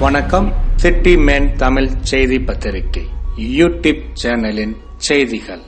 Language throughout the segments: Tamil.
வணக்கம். சிட்டி மேன் தமிழ் செய்தி பத்திரிகை. யூடியூப் சேனலின் செய்திகள்.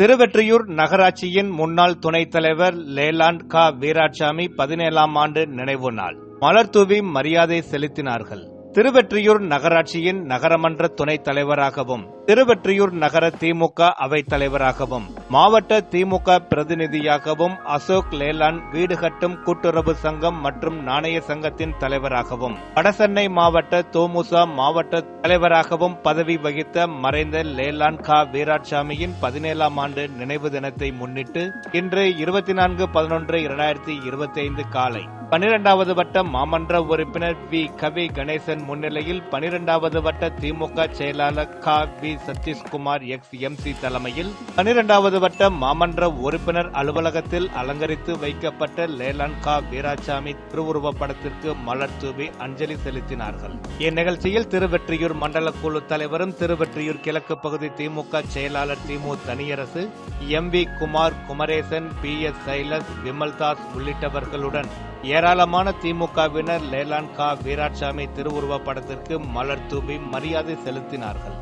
திருவெற்றியூர் நகராட்சியின் முன்னாள் துணைத் தலைவர் லேலாண்ட் கா. வீராட்சாமி பதினேழாம் ஆண்டு நினைவு நாள். மலர்தூவி மரியாதை செலுத்தினார்கள். திருவெற்றியூர் நகராட்சியின் நகரமன்ற துணைத் தலைவராகவும் திருவெற்றியூர் நகர திமுக அவைத் தலைவராகவும் மாவட்ட திமுக பிரதிநிதியாகவும் அசோக் லேலான் வீடு கட்டும் கூட்டுறவு சங்கம் மற்றும் நாணய சங்கத்தின் தலைவராகவும் வடசென்னை மாவட்ட தோமுசா மாவட்ட தலைவராகவும் பதவி வகித்த மறைந்த லேலான் கா. வீராட்சாமியின் பதினேழாம் ஆண்டு நினைவு தினத்தை முன்னிட்டு இன்று இருபத்தி நான்கு பதினொன்று இரண்டாயிரத்தி இருபத்தி ஐந்து காலை பனிரெண்டாவது வட்ட மாமன்ற உறுப்பினர் வி. கவி கணேசன் முன்னிலையில் பனிரெண்டாவது வட்ட திமுக செயலாளர் கா. வி. சதீஷ்குமார் எக்ஸ் எம்சி தலைமையில் பனிரெண்டாவது வட்ட மாமன்ற உறுப்பினர் அலுவலகத்தில் அலங்கரித்து வைக்கப்பட்ட லேலான்கா வீராசாமி திருவுருவப் படத்திற்கு மலர் தூவி அஞ்சலி செலுத்தினார்கள். இந்நிகழ்ச்சியில் திருவெற்றியூர் மண்டல குழு தலைவரும் திருவெற்றியூர் கிழக்கு பகுதி திமுக செயலாளர் திமு Thaniyarasu M V Kumar Kumaresan P S Silas Vimaldas உள்ளிட்டவர்களுடன் ஏராளமான திமுகவினர் லேலான்கா வீராட்சாமி திருவுருவப் படத்திற்கு மலர் தூவி மரியாதை செலுத்தினார்கள்.